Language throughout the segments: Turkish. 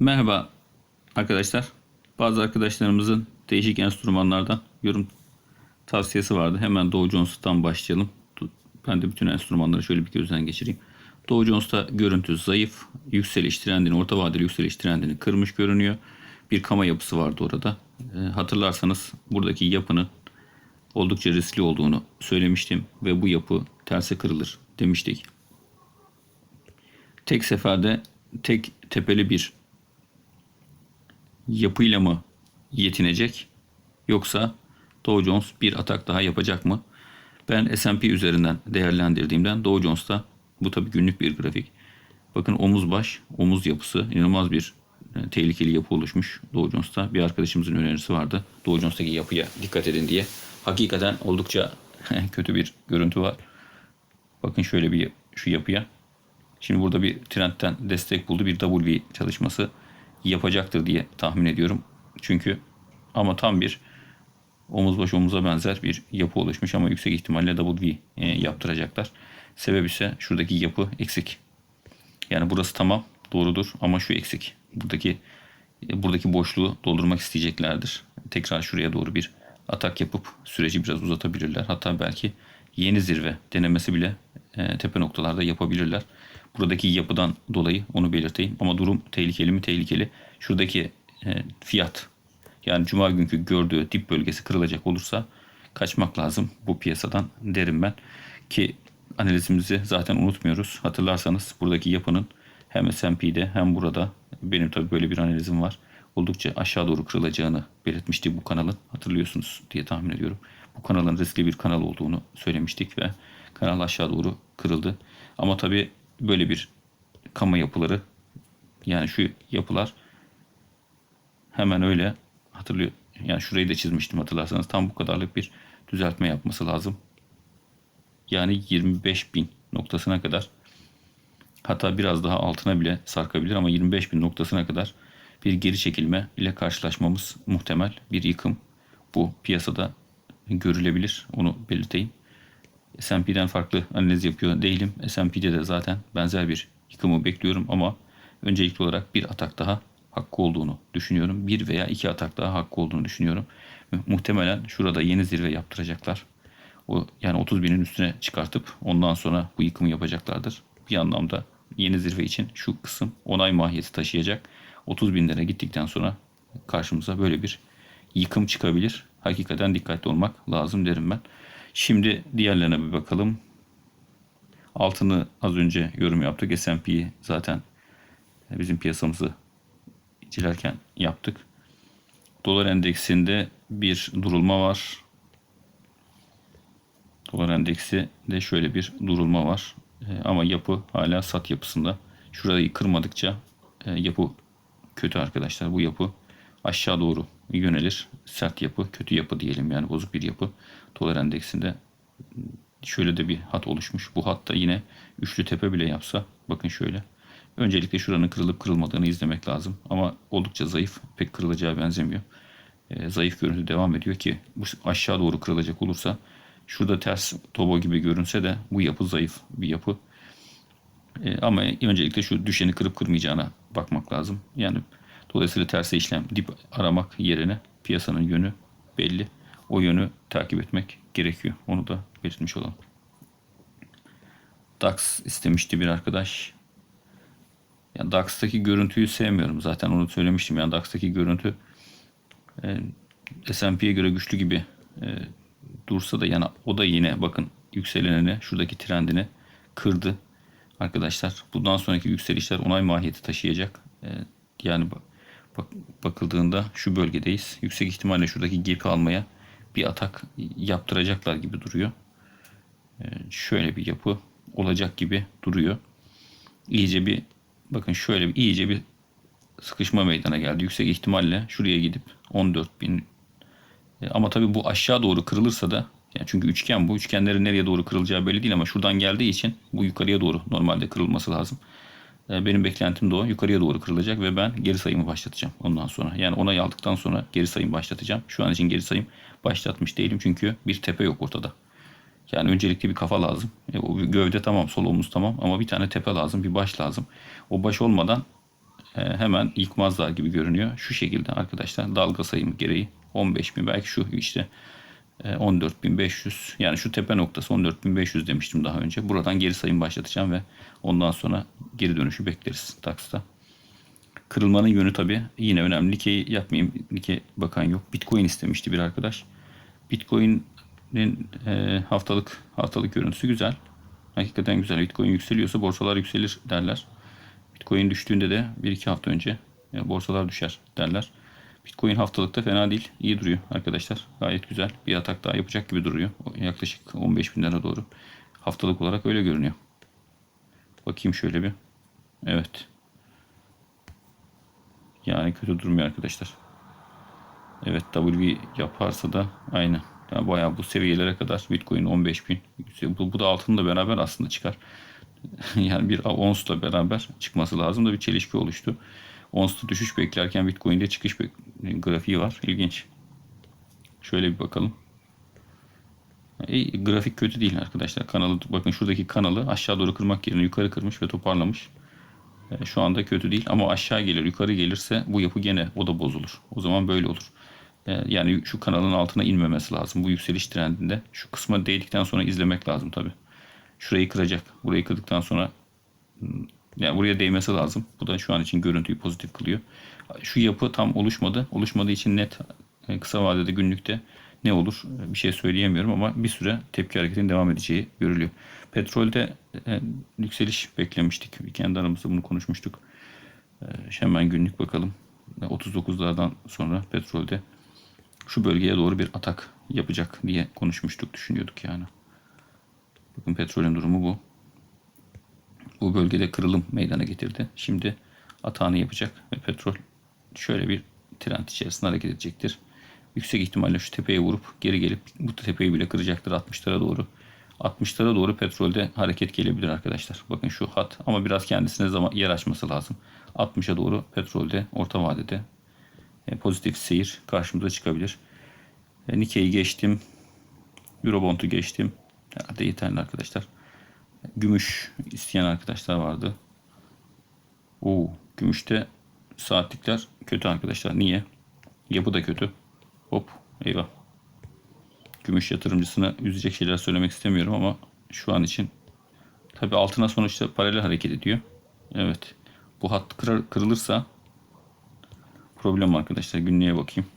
Merhaba arkadaşlar. Bazı arkadaşlarımızın değişik enstrümanlardan yorum tavsiyesi vardı. Hemen Dow Jones'tan başlayalım. Ben de bütün enstrümanları şöyle bir gözden geçireyim. Dow Jones'ta görüntü zayıf. Yükseliş trendini, orta vadeli yükseliş trendini kırmış görünüyor. Bir kama yapısı vardı orada. E, hatırlarsanız buradaki yapının oldukça riskli olduğunu söylemiştim ve bu yapı terse kırılır demiştik. Tek seferde tek tepeli bir yapıyla mı yetinecek yoksa Dow Jones bir atak daha yapacak mı? Ben S&P üzerinden değerlendirdiğimden Dow Jones'ta bu tabii günlük bir grafik. Bakın omuz baş, omuz yapısı inanılmaz bir e, tehlikeli yapı oluşmuş Dow Jones'ta. Bir arkadaşımızın önerisi vardı. Dow Jones'taki yapıya dikkat edin diye. Hakikaten oldukça kötü bir görüntü var. Bakın şöyle bir şu yapıya. Şimdi burada bir trendten destek buldu. Bir W çalışması yapacaktır diye tahmin ediyorum. Çünkü ama tam bir omuz baş omuza benzer bir yapı oluşmuş ama yüksek ihtimalle W e, yaptıracaklar. Sebep ise şuradaki yapı eksik. Yani burası tamam doğrudur ama şu eksik. Buradaki e, buradaki boşluğu doldurmak isteyeceklerdir. Tekrar şuraya doğru bir atak yapıp süreci biraz uzatabilirler. Hatta belki yeni zirve denemesi bile e, tepe noktalarda yapabilirler. Buradaki yapıdan dolayı onu belirteyim. Ama durum tehlikeli mi? Tehlikeli. Şuradaki e, fiyat yani cuma günkü gördüğü dip bölgesi kırılacak olursa kaçmak lazım bu piyasadan derim ben. Ki analizimizi zaten unutmuyoruz. Hatırlarsanız buradaki yapının hem S&P'de hem burada benim tabii böyle bir analizim var. Oldukça aşağı doğru kırılacağını belirtmişti bu kanalın. Hatırlıyorsunuz diye tahmin ediyorum. Bu kanalın riskli bir kanal olduğunu söylemiştik ve kanal aşağı doğru kırıldı. Ama tabii böyle bir kama yapıları yani şu yapılar hemen öyle hatırlıyor. Yani şurayı da çizmiştim hatırlarsanız. Tam bu kadarlık bir düzeltme yapması lazım. Yani 25 bin noktasına kadar hatta biraz daha altına bile sarkabilir ama 25 bin noktasına kadar bir geri çekilme ile karşılaşmamız muhtemel bir yıkım bu piyasada görülebilir. Onu belirteyim. S&P'den farklı analiz yapıyor değilim. S&P'de de zaten benzer bir yıkımı bekliyorum ama öncelikli olarak bir atak daha hakkı olduğunu düşünüyorum. Bir veya iki atak daha hakkı olduğunu düşünüyorum. Muhtemelen şurada yeni zirve yaptıracaklar. O yani 30 binin üstüne çıkartıp ondan sonra bu yıkımı yapacaklardır. Bir anlamda yeni zirve için şu kısım onay mahiyeti taşıyacak. 30 binlere gittikten sonra karşımıza böyle bir yıkım çıkabilir. Hakikaten dikkatli olmak lazım derim ben. Şimdi diğerlerine bir bakalım. Altını az önce yorum yaptık. S&P'yi zaten bizim piyasamızı incelerken yaptık. Dolar endeksinde bir durulma var. Dolar endeksi de şöyle bir durulma var. Ama yapı hala sat yapısında. Şurayı kırmadıkça yapı kötü arkadaşlar. Bu yapı aşağı doğru yönelir. Sert yapı, kötü yapı diyelim yani bozuk bir yapı. Dolar endeksinde şöyle de bir hat oluşmuş. Bu hatta yine üçlü tepe bile yapsa bakın şöyle. Öncelikle şuranın kırılıp kırılmadığını izlemek lazım. Ama oldukça zayıf. Pek kırılacağı benzemiyor. E, zayıf görüntü devam ediyor ki bu aşağı doğru kırılacak olursa şurada ters tobo gibi görünse de bu yapı zayıf bir yapı. E, ama öncelikle şu düşeni kırıp kırmayacağına bakmak lazım. Yani dolayısıyla terse işlem dip aramak yerine piyasanın yönü belli. O yönü takip etmek gerekiyor. Onu da belirtmiş olalım. DAX istemişti bir arkadaş. Yani DAX'taki görüntüyü sevmiyorum. Zaten onu söylemiştim. Yani DAX'taki görüntü e, S&P'ye göre güçlü gibi e, dursa da yani o da yine bakın yükselenini şuradaki trendini kırdı. Arkadaşlar bundan sonraki yükselişler onay mahiyeti taşıyacak. E, yani bak, bakıldığında şu bölgedeyiz. Yüksek ihtimalle şuradaki gap almaya bir atak yaptıracaklar gibi duruyor. E, şöyle bir yapı olacak gibi duruyor. İyice bir bakın şöyle bir iyice bir sıkışma meydana geldi. Yüksek ihtimalle şuraya gidip 14 bin e, ama tabii bu aşağı doğru kırılırsa da yani çünkü üçgen bu. Üçgenlerin nereye doğru kırılacağı belli değil ama şuradan geldiği için bu yukarıya doğru normalde kırılması lazım. E, benim beklentim de o. Yukarıya doğru kırılacak ve ben geri sayımı başlatacağım ondan sonra. Yani onay aldıktan sonra geri sayım başlatacağım. Şu an için geri sayım başlatmış değilim çünkü bir tepe yok ortada. Yani öncelikle bir kafa lazım. E, o gövde tamam, sol omuz tamam ama bir tane tepe lazım, bir baş lazım. O baş olmadan e, hemen yıkmazlar gibi görünüyor. Şu şekilde arkadaşlar dalga sayımı gereği 15.000 belki şu işte 14.500 yani şu tepe noktası 14.500 demiştim daha önce. Buradan geri sayım başlatacağım ve ondan sonra geri dönüşü bekleriz taksta. Kırılmanın yönü tabi yine önemli. Nikkei yapmayayım. Nikkei bakan yok. Bitcoin istemişti bir arkadaş. Bitcoin'in e, haftalık haftalık görüntüsü güzel. Hakikaten güzel. Bitcoin yükseliyorsa borsalar yükselir derler. Bitcoin düştüğünde de 1-2 hafta önce borsalar düşer derler. Bitcoin haftalıkta fena değil. iyi duruyor arkadaşlar. Gayet güzel. Bir atak daha yapacak gibi duruyor. Yaklaşık 15 bin lira doğru. Haftalık olarak öyle görünüyor. Bakayım şöyle bir. Evet. Yani kötü durmuyor arkadaşlar. Evet W yaparsa da aynı. Yani bayağı bu seviyelere kadar Bitcoin 15 bin. Bu, bu da altında beraber aslında çıkar. yani bir onsla beraber çıkması lazım da bir çelişki oluştu. Ons'ta düşüş beklerken Bitcoin'de çıkış bek- grafiği var. İlginç. Şöyle bir bakalım. E, grafik kötü değil arkadaşlar. Kanalı bakın şuradaki kanalı aşağı doğru kırmak yerine yukarı kırmış ve toparlamış. E, şu anda kötü değil ama aşağı gelir yukarı gelirse bu yapı gene o da bozulur. O zaman böyle olur. E, yani şu kanalın altına inmemesi lazım. Bu yükseliş trendinde şu kısma değdikten sonra izlemek lazım tabi. Şurayı kıracak. Burayı kırdıktan sonra hmm, yani buraya değmesi lazım. Bu da şu an için görüntüyü pozitif kılıyor. Şu yapı tam oluşmadı. Oluşmadığı için net e, kısa vadede günlükte ne olur e, bir şey söyleyemiyorum ama bir süre tepki hareketinin devam edeceği görülüyor. Petrolde e, yükseliş beklemiştik. Kendi aramızda bunu konuşmuştuk. E, hemen günlük bakalım. E, 39'lardan sonra petrolde şu bölgeye doğru bir atak yapacak diye konuşmuştuk, düşünüyorduk yani. Bakın petrolün durumu bu. Bu bölgede kırılım meydana getirdi. Şimdi atağını yapacak ve petrol şöyle bir trend içerisinde hareket edecektir. Yüksek ihtimalle şu tepeye vurup geri gelip bu tepeyi bile kıracaktır 60'lara doğru. 60'lara doğru petrolde hareket gelebilir arkadaşlar. Bakın şu hat ama biraz kendisine zaman yer açması lazım. 60'a doğru petrolde orta vadede e, pozitif seyir karşımıza çıkabilir. E, Nikkei'yi geçtim. Eurobond'u geçtim. Herhalde yeterli arkadaşlar. Gümüş isteyen arkadaşlar vardı. Oo, gümüşte saatlikler kötü arkadaşlar. Niye? Yapı da kötü. Hop eyvah. Gümüş yatırımcısına üzecek şeyler söylemek istemiyorum ama şu an için tabi altına sonuçta paralel hareket ediyor. Evet. Bu hat kırar, kırılırsa problem arkadaşlar. Günlüğe bakayım.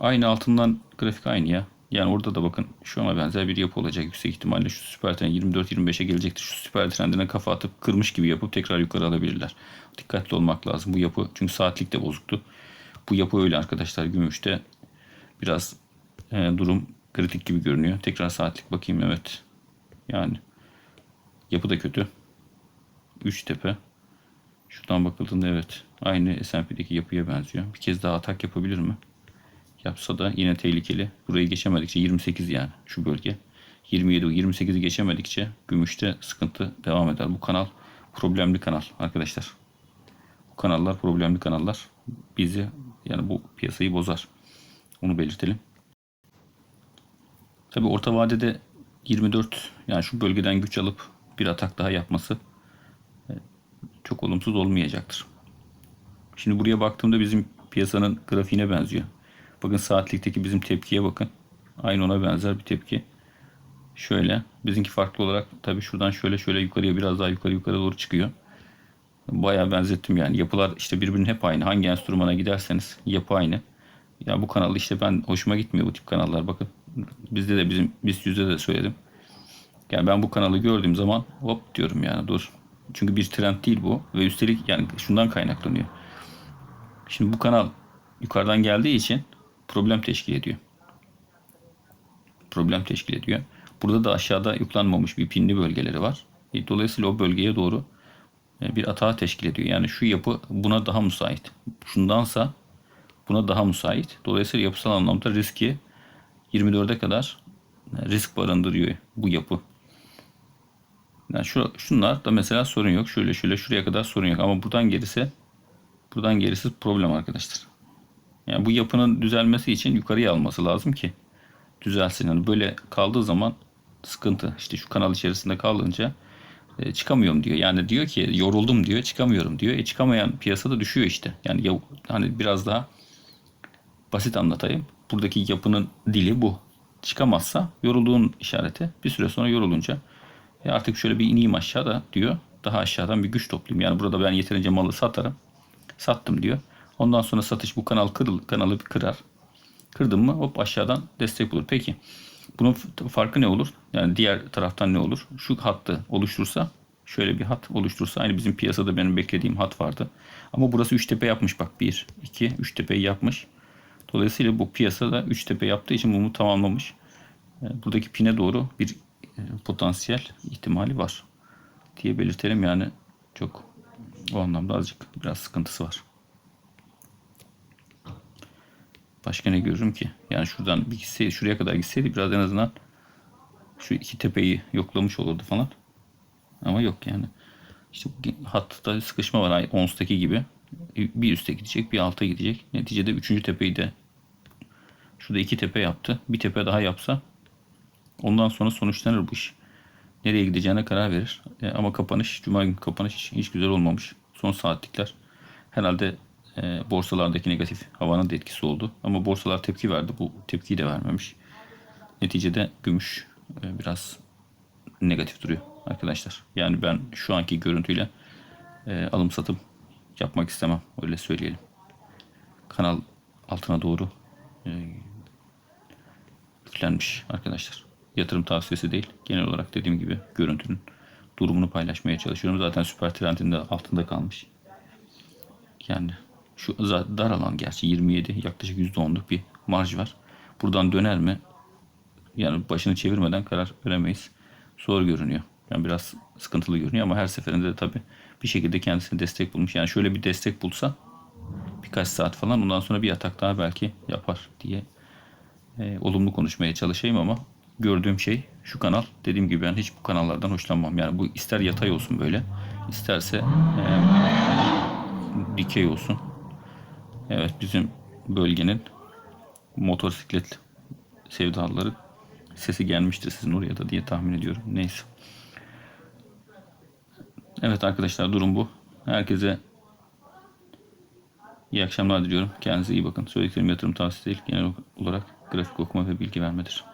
Aynı altından grafik aynı ya. Yani orada da bakın şu ana benzer bir yapı olacak. Yüksek ihtimalle şu süper trend 24-25'e gelecektir. Şu süper trendine kafa atıp kırmış gibi yapıp tekrar yukarı alabilirler. Dikkatli olmak lazım. Bu yapı çünkü saatlik de bozuktu. Bu yapı öyle arkadaşlar. Gümüşte biraz e, durum kritik gibi görünüyor. Tekrar saatlik bakayım evet. Yani yapı da kötü. 3 tepe. Şuradan bakıldığında evet. Aynı S&P'deki yapıya benziyor. Bir kez daha atak yapabilir mi? Yapsa da yine tehlikeli. Burayı geçemedikçe 28 yani şu bölge. 27 28'i geçemedikçe gümüşte sıkıntı devam eder. Bu kanal problemli kanal arkadaşlar. Bu kanallar problemli kanallar. Bizi yani bu piyasayı bozar. Onu belirtelim. Tabi orta vadede 24 yani şu bölgeden güç alıp bir atak daha yapması e, çok olumsuz olmayacaktır. Şimdi buraya baktığımda bizim piyasanın grafiğine benziyor. Bakın saatlikteki bizim tepkiye bakın. Aynı ona benzer bir tepki. Şöyle. Bizimki farklı olarak tabii şuradan şöyle şöyle yukarıya biraz daha yukarı yukarı doğru çıkıyor. Bayağı benzettim yani. Yapılar işte birbirinin hep aynı. Hangi enstrümana giderseniz yapı aynı. Ya bu kanal işte ben hoşuma gitmiyor bu tip kanallar bakın. Bizde de bizim biz yüzde de söyledim. Yani ben bu kanalı gördüğüm zaman hop diyorum yani dur. Çünkü bir trend değil bu ve üstelik yani şundan kaynaklanıyor. Şimdi bu kanal yukarıdan geldiği için problem teşkil ediyor. Problem teşkil ediyor. Burada da aşağıda yuklanmamış bir pinli bölgeleri var. E, dolayısıyla o bölgeye doğru e, bir atağı teşkil ediyor. Yani şu yapı buna daha müsait. Şundansa buna daha müsait. Dolayısıyla yapısal anlamda riski 24'e kadar e, risk barındırıyor bu yapı. Yani şu, şunlar da mesela sorun yok. Şöyle şöyle şuraya kadar sorun yok. Ama buradan gerisi buradan gerisi problem arkadaşlar. Yani bu yapının düzelmesi için yukarıya alması lazım ki düzelsin. Yani böyle kaldığı zaman sıkıntı. İşte şu kanal içerisinde kalınca E, çıkamıyorum diyor. Yani diyor ki yoruldum diyor, çıkamıyorum diyor. E çıkamayan piyasada düşüyor işte. Yani ya, hani biraz daha basit anlatayım. Buradaki yapının dili bu. Çıkamazsa yorulduğun işareti. Bir süre sonra yorulunca e artık şöyle bir ineyim aşağıda diyor. Daha aşağıdan bir güç toplayayım. Yani burada ben yeterince malı satarım. Sattım diyor. Ondan sonra satış bu kanal kırıl, kanalı bir kırar. Kırdım mı hop aşağıdan destek bulur. Peki bunun farkı ne olur? Yani diğer taraftan ne olur? Şu hattı oluştursa şöyle bir hat oluştursa aynı bizim piyasada benim beklediğim hat vardı. Ama burası 3 tepe yapmış bak 1, 2, 3 tepeyi yapmış. Dolayısıyla bu piyasada 3 tepe yaptığı için bunu tamamlamış. E, Buradaki pine doğru bir e, potansiyel ihtimali var diye belirtelim yani çok o anlamda azıcık biraz sıkıntısı var. Başka ne görürüm ki? Yani şuradan bir gitseydi, şuraya kadar gitseydi biraz en azından şu iki tepeyi yoklamış olurdu falan. Ama yok yani. İşte hatta sıkışma var. Ons'taki gibi. Bir üste gidecek, bir alta gidecek. Neticede üçüncü tepeyi de şurada iki tepe yaptı. Bir tepe daha yapsa ondan sonra sonuçlanır bu iş. Nereye gideceğine karar verir. E, ama kapanış, Cuma günü kapanış hiç güzel olmamış. Son saatlikler herhalde e, borsalardaki negatif havanın da etkisi oldu. Ama borsalar tepki verdi. Bu tepkiyi de vermemiş. Neticede gümüş e, biraz negatif duruyor arkadaşlar. Yani ben şu anki görüntüyle e, alım satım yapmak istemem. Öyle söyleyelim. Kanal altına doğru e, yüklenmiş arkadaşlar. Yatırım tavsiyesi değil. Genel olarak dediğim gibi görüntünün durumunu paylaşmaya çalışıyorum. Zaten süper trendin de altında kalmış. Yani şu dar alan gerçi 27 yaklaşık %10'luk bir marj var. Buradan döner mi? Yani başını çevirmeden karar veremeyiz. Zor görünüyor. Yani biraz sıkıntılı görünüyor ama her seferinde de tabii bir şekilde kendisine destek bulmuş. Yani şöyle bir destek bulsa birkaç saat falan ondan sonra bir atak daha belki yapar diye e, olumlu konuşmaya çalışayım ama gördüğüm şey şu kanal. Dediğim gibi ben hiç bu kanallardan hoşlanmam. Yani bu ister yatay olsun böyle isterse e, dikey olsun. Evet bizim bölgenin motosiklet sevdalıları sesi gelmiştir sizin oraya da diye tahmin ediyorum. Neyse. Evet arkadaşlar durum bu. Herkese iyi akşamlar diliyorum. Kendinize iyi bakın. Söylediklerim yatırım tavsiyesi değil. Genel olarak grafik okuma ve bilgi vermedir.